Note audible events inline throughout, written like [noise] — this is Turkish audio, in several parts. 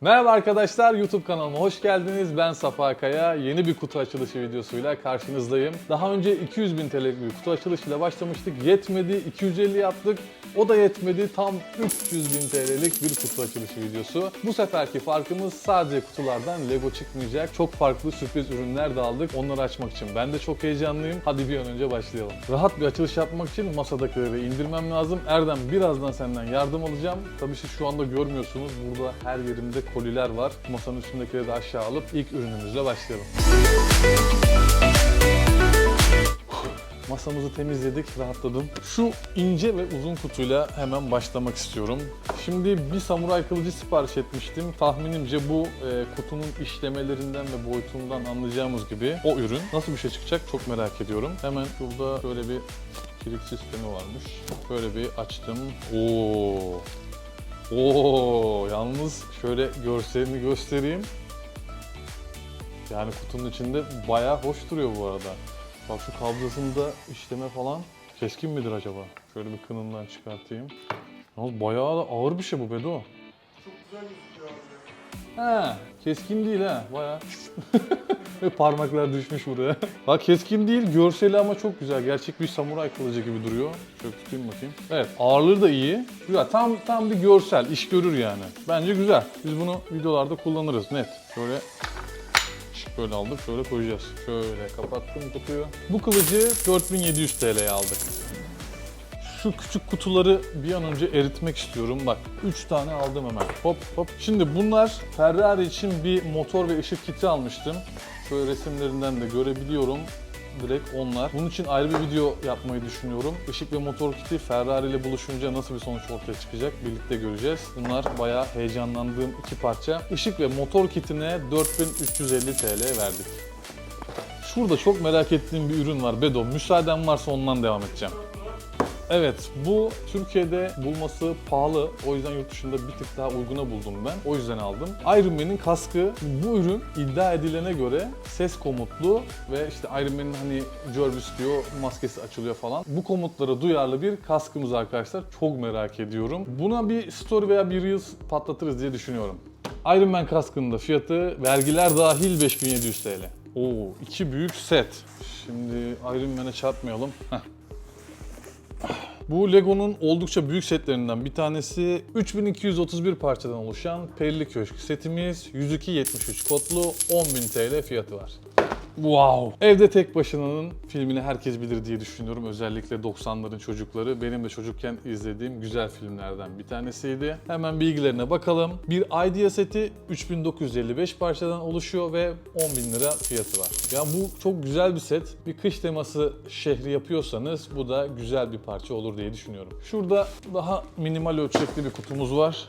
Merhaba arkadaşlar YouTube kanalıma hoş geldiniz. Ben Safa Kaya. Yeni bir kutu açılışı videosuyla karşınızdayım. Daha önce 200 bin TL'lik bir kutu açılışıyla başlamıştık. Yetmedi 250 yaptık. O da yetmedi. Tam 300 bin TL'lik bir kutu açılışı videosu. Bu seferki farkımız sadece kutulardan Lego çıkmayacak. Çok farklı sürpriz ürünler de aldık. Onları açmak için ben de çok heyecanlıyım. Hadi bir an önce başlayalım. Rahat bir açılış yapmak için masadakileri indirmem lazım. Erdem birazdan senden yardım alacağım. Tabii siz şu anda görmüyorsunuz. Burada her yerimde koliler var. Masanın üstündekileri de aşağı alıp ilk ürünümüzle başlayalım. Masamızı temizledik, rahatladım. Şu ince ve uzun kutuyla hemen başlamak istiyorum. Şimdi bir samuray kılıcı sipariş etmiştim. Tahminimce bu e, kutunun işlemelerinden ve boyutundan anlayacağımız gibi o ürün. Nasıl bir şey çıkacak çok merak ediyorum. Hemen burada şöyle bir kilit sistemi varmış. Böyle bir açtım. Oo. Oo, yalnız şöyle görselini göstereyim. Yani kutunun içinde bayağı hoş duruyor bu arada. Bak şu kabzasında işleme falan keskin midir acaba? Şöyle bir kınından çıkartayım. Yalnız bayağı da ağır bir şey bu Bedo. Çok güzel gözüküyor abi. He, keskin değil ha, bayağı. [laughs] Ve parmaklar düşmüş buraya. [laughs] Bak keskin değil, görseli ama çok güzel. Gerçek bir samuray kılıcı gibi duruyor. Şöyle tutayım bakayım. Evet, ağırlığı da iyi. Güzel, tam tam bir görsel, iş görür yani. Bence güzel. Biz bunu videolarda kullanırız net. Şöyle Böyle aldık, şöyle koyacağız. Şöyle kapattım kutuyu. Bu kılıcı 4700 TL'ye aldık. Şu küçük kutuları bir an önce eritmek istiyorum. Bak 3 tane aldım hemen. Hop hop. Şimdi bunlar Ferrari için bir motor ve ışık kiti almıştım. Şöyle resimlerinden de görebiliyorum. Direkt onlar. Bunun için ayrı bir video yapmayı düşünüyorum. Işık ve motor kiti Ferrari ile buluşunca nasıl bir sonuç ortaya çıkacak birlikte göreceğiz. Bunlar bayağı heyecanlandığım iki parça. Işık ve motor kitine 4350 TL verdik. Şurada çok merak ettiğim bir ürün var Bedo. Müsaaden varsa ondan devam edeceğim. Evet, bu Türkiye'de bulması pahalı. O yüzden yurt dışında bir tık daha uyguna buldum ben. O yüzden aldım. Iron Man'in kaskı. Bu ürün iddia edilene göre ses komutlu ve işte Iron Man'in hani Jervis diyor maskesi açılıyor falan. Bu komutlara duyarlı bir kaskımız arkadaşlar. Çok merak ediyorum. Buna bir story veya bir reels patlatırız diye düşünüyorum. Iron Man kaskının da fiyatı vergiler dahil 5700 TL. Oo, iki büyük set. Şimdi Iron Man'e çarpmayalım. Heh. Bu Lego'nun oldukça büyük setlerinden bir tanesi 3231 parçadan oluşan Perili Köşk setimiz 102.73 kodlu 10.000 TL fiyatı var. Wow. Evde Tek Başına'nın filmini herkes bilir diye düşünüyorum. Özellikle 90'ların çocukları. Benim de çocukken izlediğim güzel filmlerden bir tanesiydi. Hemen bilgilerine bakalım. Bir Idea seti 3955 parçadan oluşuyor ve 10.000 lira fiyatı var. Ya bu çok güzel bir set. Bir kış teması şehri yapıyorsanız bu da güzel bir parça olur diye düşünüyorum. Şurada daha minimal ölçekli bir kutumuz var.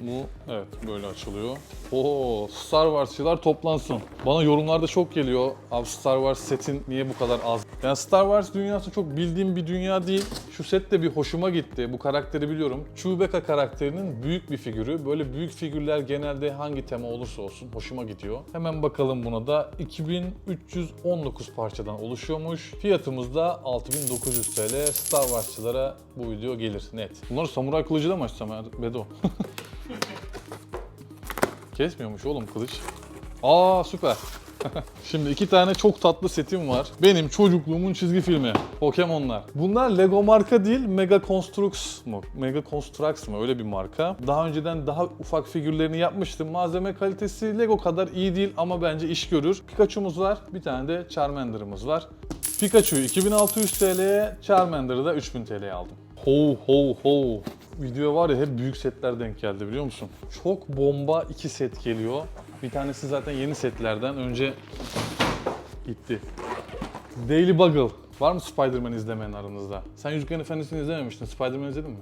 Bu evet böyle açılıyor. Oo Star Wars'çılar toplansın. Bana yorumlarda çok geliyor. Abi Star Wars setin niye bu kadar az? Yani Star Wars dünyası çok bildiğim bir dünya değil. Şu set de bir hoşuma gitti. Bu karakteri biliyorum. Chewbacca karakterinin büyük bir figürü. Böyle büyük figürler genelde hangi tema olursa olsun hoşuma gidiyor. Hemen bakalım buna da. 2319 parçadan oluşuyormuş. Fiyatımız da 6900 TL. Star Wars'çılara bu video gelir net. Bunları samuray kılıcıyla mı açsam ya? Bedo? [laughs] Kesmiyormuş oğlum kılıç. Aa süper. [laughs] Şimdi iki tane çok tatlı setim var. Benim çocukluğumun çizgi filmi. Pokemon'lar. Bunlar Lego marka değil, Mega Construx mu? Mega Construx mu? Öyle bir marka. Daha önceden daha ufak figürlerini yapmıştım. Malzeme kalitesi Lego kadar iyi değil ama bence iş görür. Pikachu'muz var. Bir tane de Charmander'ımız var. Pikachu'yu 2600 TL'ye, Charmander'ı da 3000 TL'ye aldım. Ho ho ho. Video var ya hep büyük setler denk geldi biliyor musun? Çok bomba iki set geliyor. Bir tanesi zaten yeni setlerden. Önce gitti. Daily Bugle. Var mı Spider-Man izlemeyen aranızda? Sen Yüzüklerin Efendisi'ni izlememiştin. Spider-Man izledin mi?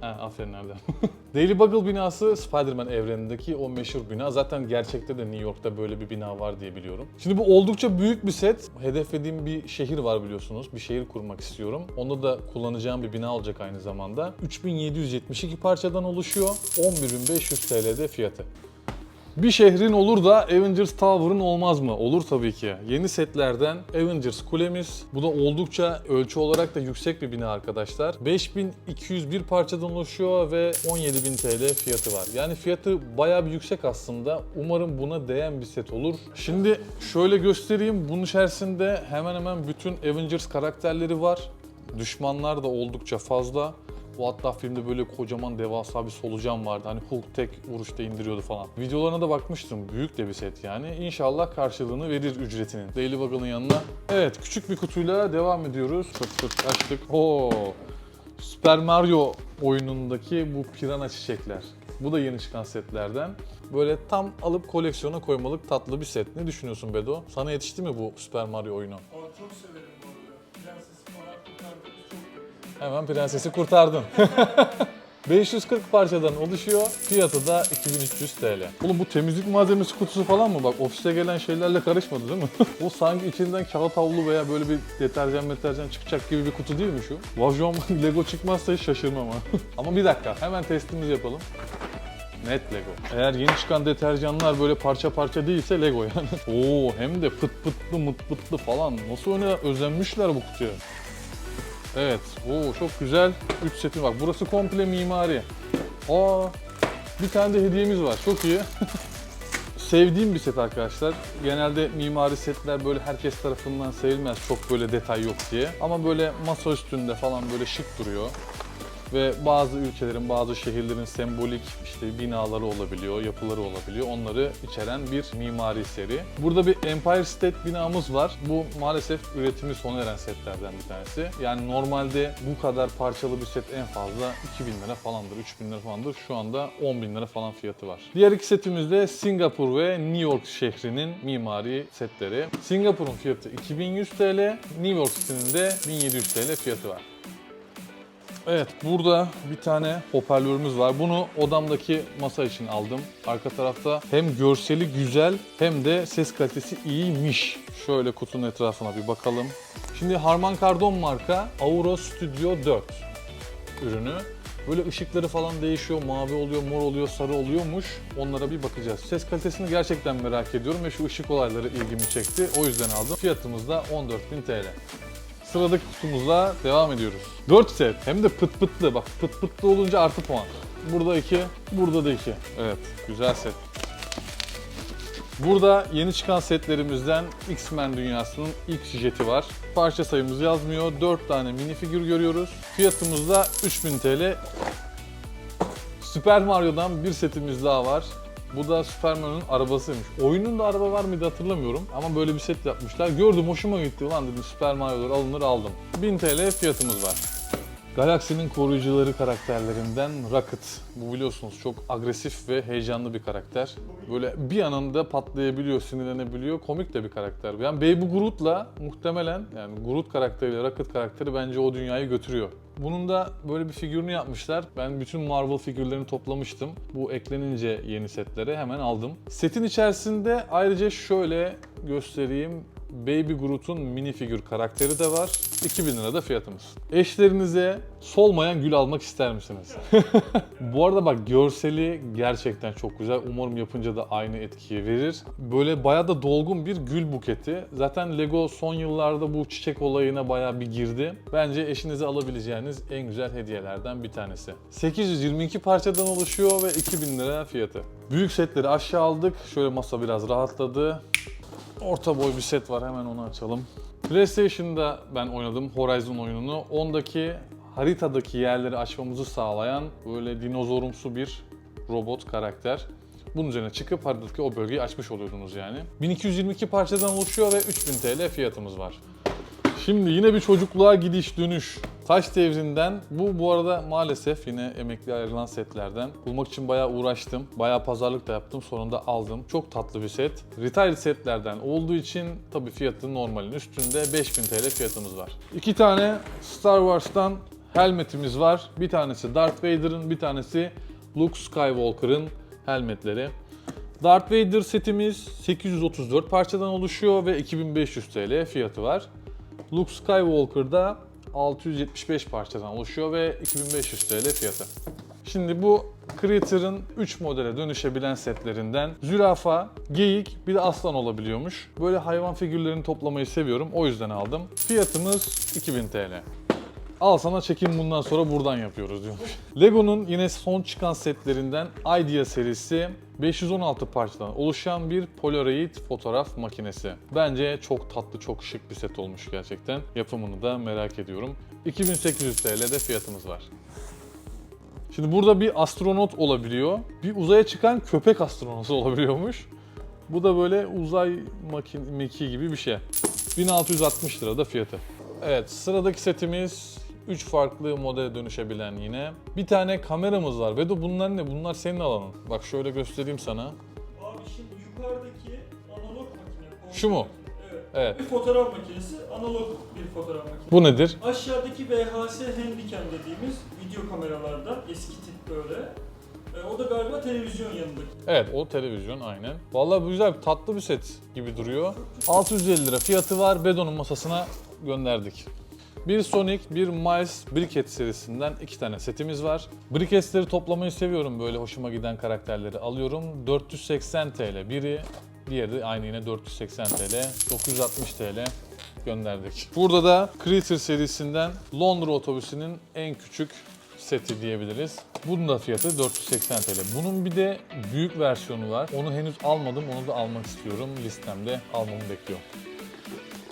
Ha, aferin Erdem. [laughs] Daily Bugle binası Spider-Man evrenindeki o meşhur bina. Zaten gerçekte de New York'ta böyle bir bina var diye biliyorum. Şimdi bu oldukça büyük bir set. Hedeflediğim bir şehir var biliyorsunuz. Bir şehir kurmak istiyorum. Onda da kullanacağım bir bina olacak aynı zamanda. 3772 parçadan oluşuyor. 11.500 TL'de fiyatı. Bir şehrin olur da Avengers Tower'ın olmaz mı? Olur tabii ki. Yeni setlerden Avengers kulemiz. Bu da oldukça ölçü olarak da yüksek bir bina arkadaşlar. 5201 parçadan oluşuyor ve 17.000 TL fiyatı var. Yani fiyatı bayağı bir yüksek aslında. Umarım buna değen bir set olur. Şimdi şöyle göstereyim. Bunun içerisinde hemen hemen bütün Avengers karakterleri var. Düşmanlar da oldukça fazla. Bu hatta filmde böyle kocaman devasa bir solucan vardı. Hani Hulk tek vuruşta indiriyordu falan. Videolarına da bakmıştım. Büyük de bir set yani. İnşallah karşılığını verir ücretinin. Daily Buggle'ın yanına. Evet küçük bir kutuyla devam ediyoruz. Çok çok açtık. Oo. Super Mario oyunundaki bu pirana çiçekler. Bu da yeni çıkan setlerden. Böyle tam alıp koleksiyona koymalık tatlı bir set. Ne düşünüyorsun Bedo? Sana yetişti mi bu Super Mario oyunu? Aa, çok severim Hemen prensesi kurtardın. [laughs] 540 parçadan oluşuyor. Fiyatı da 2300 TL. Oğlum bu temizlik malzemesi kutusu falan mı? Bak ofise gelen şeylerle karışmadı değil mi? [laughs] o sanki içinden kağıt havlu veya böyle bir deterjan meterjan çıkacak gibi bir kutu değil mi şu? Vajon [laughs] Lego çıkmazsa hiç şaşırmam ha. Ama bir dakika hemen testimizi yapalım. Net Lego. Eğer yeni çıkan deterjanlar böyle parça parça değilse Lego yani. Oo hem de pıt pıtlı mıt pıtlı falan. Nasıl öyle özenmişler bu kutuya. Evet. Oo çok güzel. 3 setim var. Burası komple mimari. Aa bir tane de hediyemiz var. Çok iyi. [laughs] Sevdiğim bir set arkadaşlar. Genelde mimari setler böyle herkes tarafından sevilmez. Çok böyle detay yok diye. Ama böyle masa üstünde falan böyle şık duruyor. Ve bazı ülkelerin, bazı şehirlerin sembolik işte binaları olabiliyor, yapıları olabiliyor. Onları içeren bir mimari seri. Burada bir Empire State binamız var. Bu maalesef üretimi sona eren setlerden bir tanesi. Yani normalde bu kadar parçalı bir set en fazla 2000 lira falandır, 3000 lira falandır. Şu anda 10 bin lira falan fiyatı var. Diğer iki setimiz de Singapur ve New York şehrinin mimari setleri. Singapur'un fiyatı 2100 TL, New York City'nin de 1700 TL fiyatı var. Evet burada bir tane hoparlörümüz var. Bunu odamdaki masa için aldım. Arka tarafta hem görseli güzel hem de ses kalitesi iyiymiş. Şöyle kutunun etrafına bir bakalım. Şimdi Harman Kardon marka Auro Studio 4 ürünü. Böyle ışıkları falan değişiyor, mavi oluyor, mor oluyor, sarı oluyormuş. Onlara bir bakacağız. Ses kalitesini gerçekten merak ediyorum ve şu ışık olayları ilgimi çekti. O yüzden aldım. Fiyatımız da 14.000 TL. Sıradaki kutumuzla devam ediyoruz. 4 set hem de pıt pıtlı. Bak pıt pıtlı olunca artı puan. Burada 2, burada da 2. Evet, güzel set. Burada yeni çıkan setlerimizden X-Men dünyasının ilk jeti var. Parça sayımız yazmıyor. 4 tane minifigür görüyoruz. Fiyatımız da 3000 TL. Super Mario'dan bir setimiz daha var. Bu da Super Mario'nun arabasıymış. Oyunun da araba var mıydı hatırlamıyorum ama böyle bir set yapmışlar. Gördüm hoşuma gitti ulan dedim Super Mario'lar alınır aldım. 1000 TL fiyatımız var. Galaksinin koruyucuları karakterlerinden Rocket. Bu biliyorsunuz çok agresif ve heyecanlı bir karakter. Böyle bir anında patlayabiliyor, sinirlenebiliyor. Komik de bir karakter. Yani Baby Groot'la muhtemelen yani Groot karakteriyle Rocket karakteri bence o dünyayı götürüyor. Bunun da böyle bir figürünü yapmışlar. Ben bütün Marvel figürlerini toplamıştım. Bu eklenince yeni setlere hemen aldım. Setin içerisinde ayrıca şöyle göstereyim. Baby Groot'un minifigür karakteri de var. 2000 lira da fiyatımız. Eşlerinize solmayan gül almak ister misiniz? [laughs] Bu arada bak görseli gerçekten çok güzel. Umarım yapınca da aynı etkiyi verir. Böyle bayağı da dolgun bir gül buketi. Zaten Lego son yıllarda bu çiçek olayına bayağı bir girdi. Bence eşinize alabileceğiniz en güzel hediyelerden bir tanesi. 822 parçadan oluşuyor ve 2000 lira fiyatı. Büyük setleri aşağı aldık. Şöyle masa biraz rahatladı. Orta boy bir set var hemen onu açalım. PlayStation'da ben oynadım Horizon oyununu. Ondaki haritadaki yerleri açmamızı sağlayan böyle dinozorumsu bir robot karakter. Bunun üzerine çıkıp haritadaki o bölgeyi açmış oluyordunuz yani. 1222 parçadan oluşuyor ve 3000 TL fiyatımız var. Şimdi yine bir çocukluğa gidiş dönüş. Taş devrinden bu bu arada maalesef yine emekli ayrılan setlerden. Bulmak için bayağı uğraştım. Bayağı pazarlık da yaptım. Sonunda aldım. Çok tatlı bir set. Retail setlerden olduğu için tabii fiyatı normalin üstünde 5000 TL fiyatımız var. İki tane Star Wars'tan helmetimiz var. Bir tanesi Darth Vader'ın, bir tanesi Luke Skywalker'ın helmetleri. Darth Vader setimiz 834 parçadan oluşuyor ve 2500 TL fiyatı var. Luke Skywalker'da 675 parçadan oluşuyor ve 2500 TL fiyatı. Şimdi bu Creator'ın 3 modele dönüşebilen setlerinden zürafa, geyik bir de aslan olabiliyormuş. Böyle hayvan figürlerini toplamayı seviyorum. O yüzden aldım. Fiyatımız 2000 TL. Al sana çekim bundan sonra buradan yapıyoruz diyormuş. Lego'nun yine son çıkan setlerinden Idea serisi 516 parçadan oluşan bir Polaroid fotoğraf makinesi. Bence çok tatlı, çok şık bir set olmuş gerçekten. Yapımını da merak ediyorum. 2800 TL'de fiyatımız var. Şimdi burada bir astronot olabiliyor. Bir uzaya çıkan köpek astronotu olabiliyormuş. Bu da böyle uzay makin gibi bir şey. 1660 lira da fiyatı. Evet sıradaki setimiz 3 farklı modele dönüşebilen yine. Bir tane kameramız var. Vedo bunlar ne? Bunlar senin alanın. Bak şöyle göstereyim sana. Abi şimdi yukarıdaki analog makine. Şu mu? Evet. Evet. Bir fotoğraf makinesi, analog bir fotoğraf makinesi. Bu nedir? Aşağıdaki VHS Handycam dediğimiz video kameralarda eski tip böyle. E, o da galiba televizyon yanındaki. Evet o televizyon aynen. Vallahi bu güzel tatlı bir set gibi duruyor. 650 lira fiyatı var. Bedo'nun masasına gönderdik. Bir Sonic, bir Miles Briquette serisinden iki tane setimiz var. Briquette'leri toplamayı seviyorum böyle hoşuma giden karakterleri alıyorum. 480 TL biri, diğeri aynı yine 480 TL, 960 TL gönderdik. Burada da Creator serisinden Londra otobüsünün en küçük seti diyebiliriz. Bunun da fiyatı 480 TL. Bunun bir de büyük versiyonu var. Onu henüz almadım. Onu da almak istiyorum. Listemde almamı bekliyorum.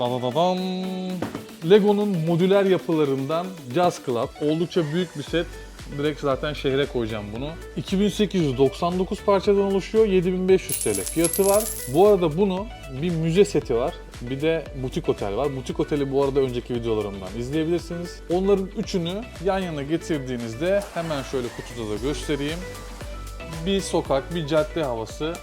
Dadadadam. Lego'nun modüler yapılarından Jazz Club. Oldukça büyük bir set. Direkt zaten şehre koyacağım bunu. 2899 parçadan oluşuyor. 7500 TL fiyatı var. Bu arada bunu bir müze seti var. Bir de butik otel var. Butik oteli bu arada önceki videolarımdan izleyebilirsiniz. Onların üçünü yan yana getirdiğinizde hemen şöyle kutuda da göstereyim. Bir sokak, bir cadde havası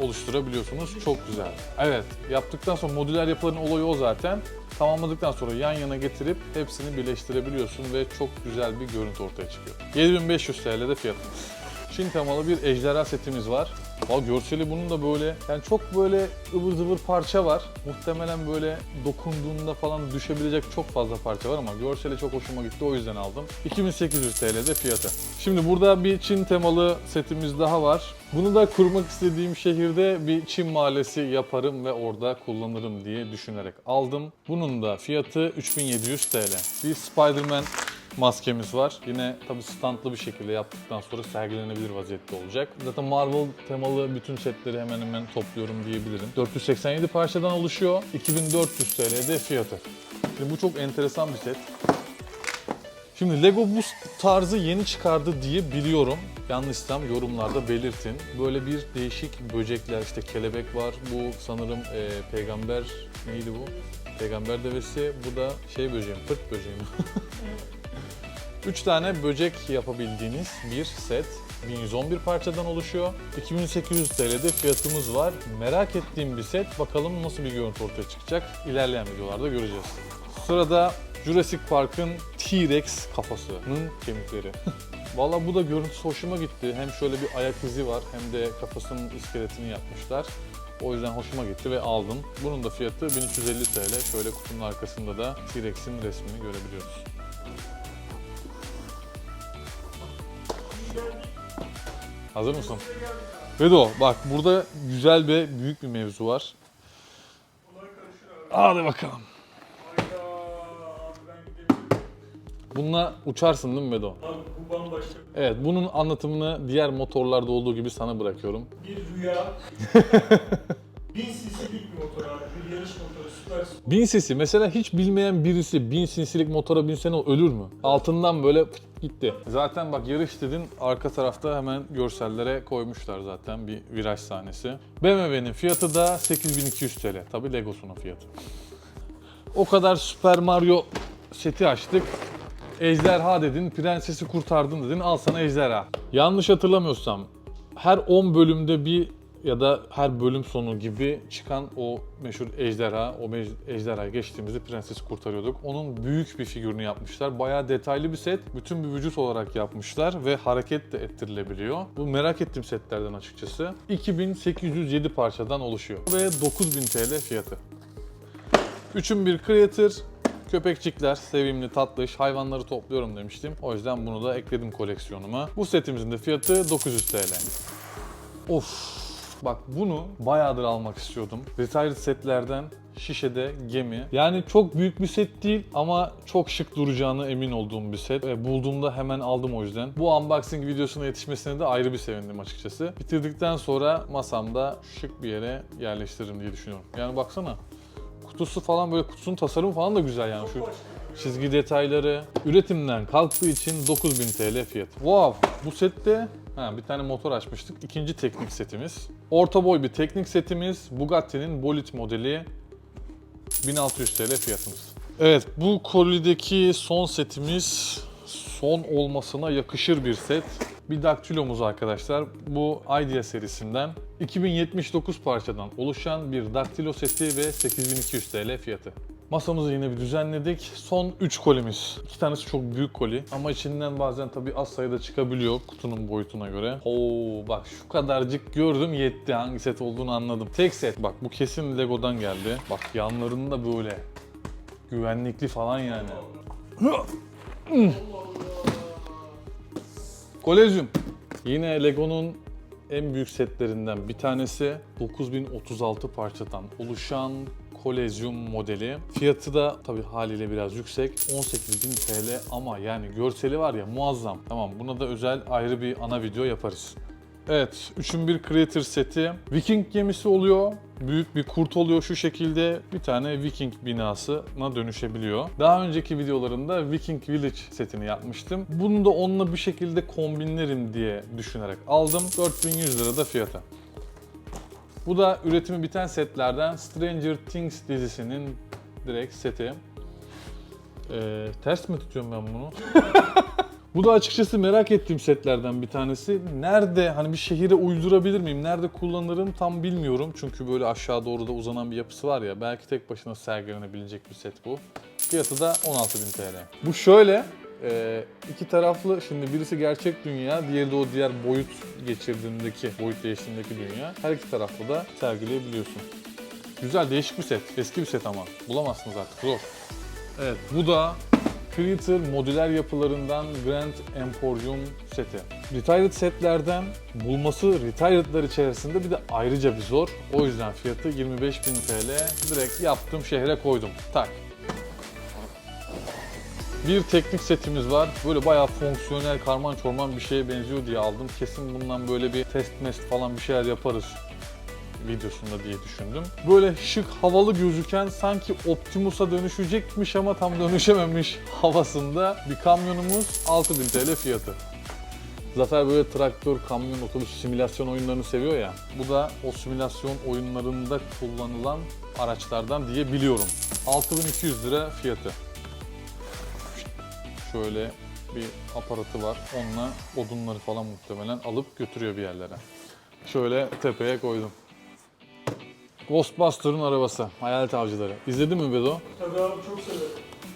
oluşturabiliyorsunuz. Çok güzel. Evet, yaptıktan sonra modüler yapıların olayı o zaten. Tamamladıktan sonra yan yana getirip hepsini birleştirebiliyorsun ve çok güzel bir görüntü ortaya çıkıyor. 7500 TL'de fiyatımız. Çin temalı bir ejderha setimiz var. Aa, görseli bunun da böyle, yani çok böyle ıvır zıvır parça var. Muhtemelen böyle dokunduğunda falan düşebilecek çok fazla parça var ama görseli çok hoşuma gitti o yüzden aldım. 2800 TL'de fiyatı. Şimdi burada bir Çin temalı setimiz daha var. Bunu da kurmak istediğim şehirde bir Çin mahallesi yaparım ve orada kullanırım diye düşünerek aldım. Bunun da fiyatı 3700 TL. Bir Spider-Man maskemiz var. Yine tabii standlı bir şekilde yaptıktan sonra sergilenebilir vaziyette olacak. Zaten Marvel temalı bütün setleri hemen hemen topluyorum diyebilirim. 487 parçadan oluşuyor. 2400 TL'de fiyatı. Şimdi bu çok enteresan bir set. Şimdi Lego bu tarzı yeni çıkardı diye biliyorum. Yanlışsam yorumlarda belirtin. Böyle bir değişik böcekler işte kelebek var. Bu sanırım e, peygamber neydi bu? Peygamber devesi. Bu da şey böceği mi? Pırt böceği mi? [laughs] 3 tane böcek yapabildiğiniz bir set. 1111 parçadan oluşuyor. 2800 TL'de fiyatımız var. Merak ettiğim bir set. Bakalım nasıl bir görüntü ortaya çıkacak. İlerleyen videolarda göreceğiz. Sırada Jurassic Park'ın T-Rex kafasının kemikleri. [laughs] Valla bu da görüntüsü hoşuma gitti. Hem şöyle bir ayak izi var hem de kafasının iskeletini yapmışlar. O yüzden hoşuma gitti ve aldım. Bunun da fiyatı 1350 TL. Şöyle kutunun arkasında da T-Rex'in resmini görebiliyoruz. Hazır mısın? Vedo bak burada güzel ve büyük bir mevzu var. Hadi bakalım. Bununla uçarsın değil mi Vedo? Abi bu bambaşka Evet bunun anlatımını diğer motorlarda olduğu gibi sana bırakıyorum. bir rüya. [laughs] 1000 cc'lik bir motor abi. Bir yarış motoru süper spor. 1000 cc mesela hiç bilmeyen birisi 1000 cc'lik motora binse ne olur? ölür mü? Altından böyle gitti. Zaten bak yarış dedin arka tarafta hemen görsellere koymuşlar zaten bir viraj sahnesi. BMW'nin fiyatı da 8200 TL. Tabi Legosu'nun fiyatı. O kadar Super Mario seti açtık. Ejderha dedin, prensesi kurtardın dedin, al sana ejderha. Yanlış hatırlamıyorsam her 10 bölümde bir ya da her bölüm sonu gibi çıkan o meşhur ejderha, o ejderhayı geçtiğimizde prensesi kurtarıyorduk. Onun büyük bir figürünü yapmışlar. Bayağı detaylı bir set. Bütün bir vücut olarak yapmışlar ve hareket de ettirilebiliyor. Bu merak ettiğim setlerden açıkçası. 2807 parçadan oluşuyor ve 9000 TL fiyatı. Üçün bir Creator, Köpekçikler, sevimli, tatlış, hayvanları topluyorum demiştim. O yüzden bunu da ekledim koleksiyonuma. Bu setimizin de fiyatı 900 TL. Of. Bak bunu bayağıdır almak istiyordum. Retired setlerden şişede gemi. Yani çok büyük bir set değil ama çok şık duracağını emin olduğum bir set. E, bulduğumda hemen aldım o yüzden. Bu unboxing videosuna yetişmesine de ayrı bir sevindim açıkçası. Bitirdikten sonra masamda şık bir yere yerleştiririm diye düşünüyorum. Yani baksana kutusu falan böyle kutusunun tasarımı falan da güzel yani şu çizgi detayları. Üretimden kalktığı için 9000 TL fiyat. Wow bu sette Ha, bir tane motor açmıştık. İkinci teknik setimiz. Orta boy bir teknik setimiz. Bugatti'nin Bolid modeli 1600 TL fiyatımız. Evet bu kolideki son setimiz son olmasına yakışır bir set. Bir daktilomuz arkadaşlar. Bu Idea serisinden 2079 parçadan oluşan bir daktilo seti ve 8200 TL fiyatı. Masamızı yine bir düzenledik. Son 3 kolimiz. İki tanesi çok büyük koli ama içinden bazen tabii az sayıda çıkabiliyor kutunun boyutuna göre. Oo bak şu kadarcık gördüm yetti hangi set olduğunu anladım. Tek set bak bu kesin Lego'dan geldi. Bak yanlarında böyle güvenlikli falan yani. Kolezyum. Yine Lego'nun en büyük setlerinden bir tanesi 9036 parçadan oluşan Kolezyum modeli. Fiyatı da tabii haliyle biraz yüksek. 18.000 TL ama yani görseli var ya muazzam. Tamam buna da özel ayrı bir ana video yaparız. Evet, 3'ün bir Creator seti. Viking gemisi oluyor. Büyük bir kurt oluyor şu şekilde. Bir tane Viking binasına dönüşebiliyor. Daha önceki videolarımda Viking Village setini yapmıştım. Bunu da onunla bir şekilde kombinlerim diye düşünerek aldım. 4100 lira da fiyatı. Bu da üretimi biten setlerden Stranger Things dizisinin direkt seti. Ee, ters mi tutuyorum ben bunu? [laughs] Bu da açıkçası merak ettiğim setlerden bir tanesi. Nerede hani bir şehire uydurabilir miyim? Nerede kullanırım tam bilmiyorum. Çünkü böyle aşağı doğru da uzanan bir yapısı var ya. Belki tek başına sergilenebilecek bir set bu. Fiyatı da 16.000 TL. Bu şöyle e, iki taraflı şimdi birisi gerçek dünya, diğeri de o diğer boyut geçirdiğindeki, boyut değiştiğindeki dünya. Her iki taraflı da sergileyebiliyorsun. Güzel, değişik bir set. Eski bir set ama. Bulamazsınız artık, zor. Evet, bu da Creator modüler yapılarından Grand Emporium seti. Retired setlerden bulması Retired'lar içerisinde bir de ayrıca bir zor. O yüzden fiyatı 25.000 TL. Direkt yaptım şehre koydum. Tak. Bir teknik setimiz var. Böyle bayağı fonksiyonel, karman çorman bir şeye benziyor diye aldım. Kesin bundan böyle bir test mest falan bir şeyler yaparız videosunda diye düşündüm. Böyle şık, havalı gözüken sanki Optimus'a dönüşecekmiş ama tam dönüşememiş havasında bir kamyonumuz 6000 TL fiyatı. Zafer böyle traktör, kamyon, otobüs simülasyon oyunlarını seviyor ya. Bu da o simülasyon oyunlarında kullanılan araçlardan diye biliyorum. 6200 lira fiyatı. Şöyle bir aparatı var. Onunla odunları falan muhtemelen alıp götürüyor bir yerlere. Şöyle tepeye koydum. Ghostbuster'ın arabası. Hayalet avcıları. İzledin mi Bedo? Tabii abi çok severim.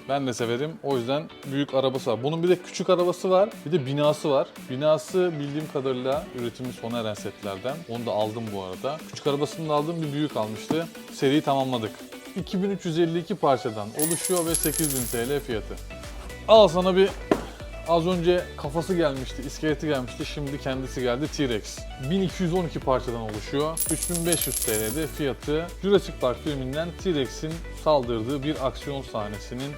Ben de severim. O yüzden büyük arabası var. Bunun bir de küçük arabası var. Bir de binası var. Binası bildiğim kadarıyla üretimi sona eren setlerden. Onu da aldım bu arada. Küçük arabasını da aldım. Bir büyük almıştı. Seriyi tamamladık. 2352 parçadan oluşuyor ve 8000 TL fiyatı. Al sana bir Az önce kafası gelmişti, iskeleti gelmişti. Şimdi kendisi geldi T-Rex. 1212 parçadan oluşuyor. 3500 TL'de fiyatı. Jurassic Park filminden T-Rex'in saldırdığı bir aksiyon sahnesinin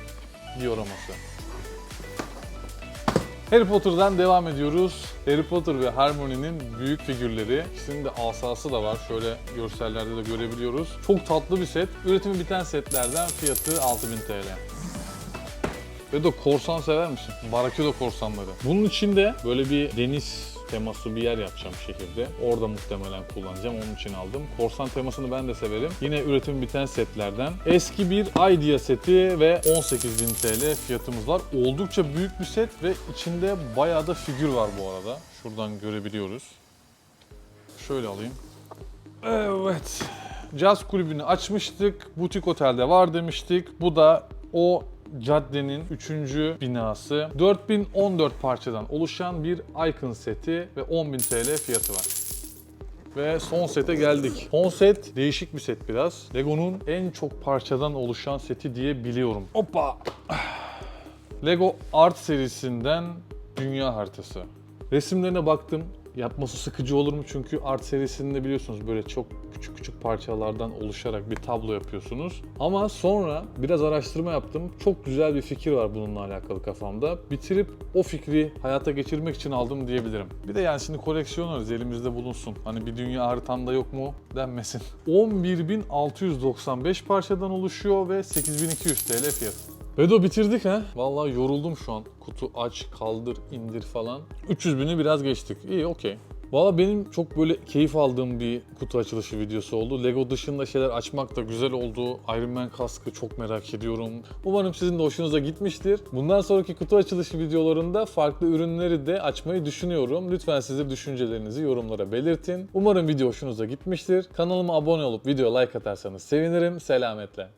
dioraması. Harry Potter'dan devam ediyoruz. Harry Potter ve Hermione'nin büyük figürleri. İkisinin de asası da var. Şöyle görsellerde de görebiliyoruz. Çok tatlı bir set. Üretimi biten setlerden fiyatı 6000 TL. Ve de korsan sever misin? Barakuda korsanları. Bunun içinde böyle bir deniz teması bir yer yapacağım şehirde. Orada muhtemelen kullanacağım. Onun için aldım. Korsan temasını ben de severim. Yine üretim biten setlerden. Eski bir Idea seti ve 18.000 TL fiyatımız var. Oldukça büyük bir set ve içinde bayağı da figür var bu arada. Şuradan görebiliyoruz. Şöyle alayım. Evet. Caz kulübünü açmıştık. Butik otelde var demiştik. Bu da o caddenin 3. binası. 4014 parçadan oluşan bir Icon seti ve 10.000 TL fiyatı var. Ve son sete geldik. Son set değişik bir set biraz. Lego'nun en çok parçadan oluşan seti diye biliyorum. Hoppa! Lego Art serisinden dünya haritası. Resimlerine baktım. Yapması sıkıcı olur mu? Çünkü Art serisinde biliyorsunuz böyle çok küçük küçük parçalardan oluşarak bir tablo yapıyorsunuz. Ama sonra biraz araştırma yaptım. Çok güzel bir fikir var bununla alakalı kafamda. Bitirip o fikri hayata geçirmek için aldım diyebilirim. Bir de yani şimdi koleksiyonlarız elimizde bulunsun. Hani bir dünya haritanda yok mu denmesin. [laughs] 11.695 parçadan oluşuyor ve 8200 TL fiyatı. Bedo bitirdik ha. Vallahi yoruldum şu an. Kutu aç, kaldır, indir falan. 300 bini biraz geçtik. İyi okey. Valla benim çok böyle keyif aldığım bir kutu açılışı videosu oldu. Lego dışında şeyler açmak da güzel oldu. Iron Man kaskı çok merak ediyorum. Umarım sizin de hoşunuza gitmiştir. Bundan sonraki kutu açılışı videolarında farklı ürünleri de açmayı düşünüyorum. Lütfen siz de düşüncelerinizi yorumlara belirtin. Umarım video hoşunuza gitmiştir. Kanalıma abone olup video like atarsanız sevinirim. Selametle.